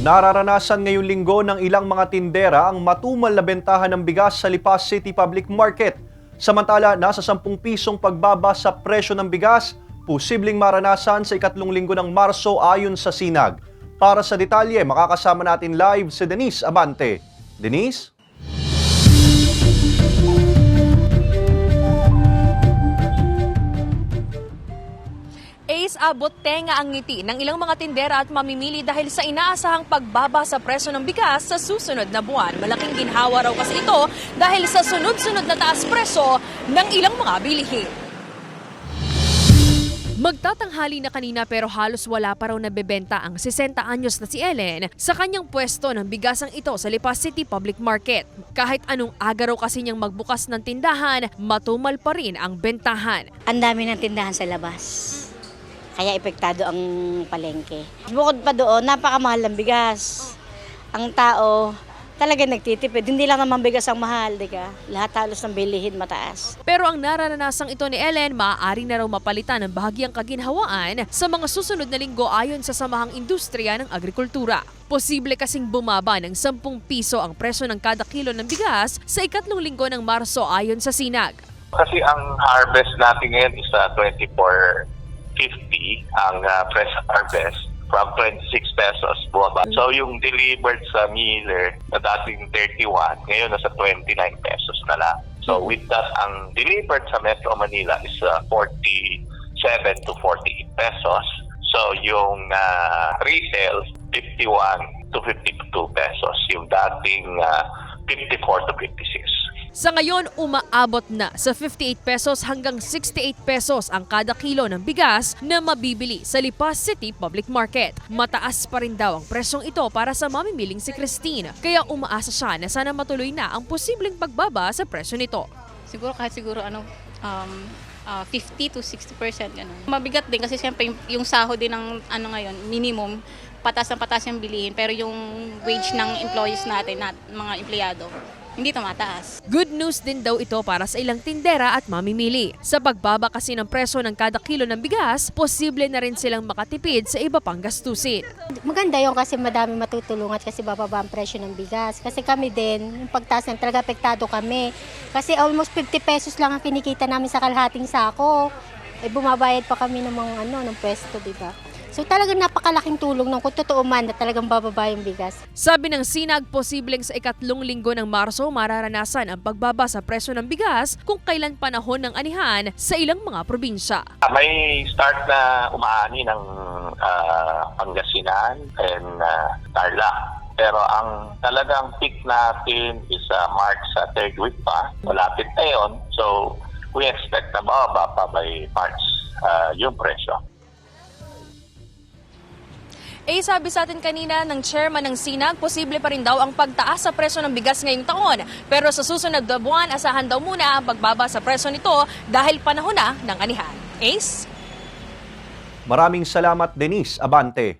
Nararanasan ngayong linggo ng ilang mga tindera ang matumal na bentahan ng bigas sa Lipas City Public Market. Samantala, nasa 10 pisong pagbaba sa presyo ng bigas, posibleng maranasan sa ikatlong linggo ng Marso ayon sa Sinag. Para sa detalye, makakasama natin live si Denise Abante. Denise? Ace, abot tenga ang ngiti ng ilang mga tindera at mamimili dahil sa inaasahang pagbaba sa presyo ng bigas sa susunod na buwan. Malaking ginhawa raw kasi ito dahil sa sunod-sunod na taas presyo ng ilang mga bilihin. Magtatanghali na kanina pero halos wala pa raw nabebenta ang 60 anyos na si Ellen sa kanyang pwesto ng bigasang ito sa Lipas City Public Market. Kahit anong aga raw kasi niyang magbukas ng tindahan, matumal pa rin ang bentahan. Ang dami ng tindahan sa labas. Kaya epektado ang palengke. Bukod pa doon, napakamahal ng bigas. Ang tao talaga nagtitipid. Hindi lang naman bigas ang mahal, di ka? Lahat halos ng bilihin mataas. Pero ang naranasang ito ni Ellen, maaari na raw mapalitan ng bahagyang kaginhawaan sa mga susunod na linggo ayon sa Samahang Industriya ng Agrikultura. Posible kasing bumaba ng 10 piso ang presyo ng kada kilo ng bigas sa ikatlong linggo ng Marso ayon sa Sinag. Kasi ang harvest natin ngayon is uh, 24.50 ang uh, fresh harvest from 26 pesos bumaba. So yung delivered sa miller na dating 31, ngayon nasa 29 pesos na lang. So with that, ang delivered sa Metro Manila is uh, 47 to 48 pesos. So yung uh, retail, 51 to 52 pesos. Yung dating uh, 54 to 56. Sa ngayon, umaabot na sa 58 pesos hanggang 68 pesos ang kada kilo ng bigas na mabibili sa Lipas City Public Market. Mataas pa rin daw ang presyong ito para sa mamimiling si Christine, kaya umaasa siya na sana matuloy na ang posibleng pagbaba sa presyo nito. Siguro kahit siguro ano um, ah, 50 to 60% ganun. Mabigat din kasi siyempre yung, yung sahod din ng ano ngayon, minimum patas ng patas yung bilihin pero yung wage ng employees natin, na, mga empleyado, hindi tumataas. Good news din daw ito para sa ilang tindera at mamimili. Sa pagbaba kasi ng presyo ng kada kilo ng bigas, posible na rin silang makatipid sa iba pang gastusin. Maganda yung kasi madami matutulungan kasi bababa ang presyo ng bigas. Kasi kami din, yung pagtaas ng talaga apektado kami. Kasi almost 50 pesos lang ang kinikita namin sa kalahating sako. Eh bumabayad pa kami ng mga ano, ng pwesto, di ba? So talagang napakalaking tulong nung kung totoo man na talagang bababa yung bigas. Sabi ng Sinag, posibleng sa ikatlong linggo ng Marso mararanasan ang pagbaba sa presyo ng bigas kung kailan panahon ng anihan sa ilang mga probinsya. May start na umaani ng ah, Pangasinan and uh, Tarlac. Pero ang talagang peak natin is uh, March sa third week pa. Malapit na yun. So, we expect na bababa pa by March ah, yung presyo. Eh sabi sa atin kanina ng chairman ng Sinag, posible pa rin daw ang pagtaas sa presyo ng bigas ngayong taon. Pero sa susunod na buwan, asahan daw muna ang pagbaba sa presyo nito dahil panahon na ng anihan. Ace? Maraming salamat Denise Abante.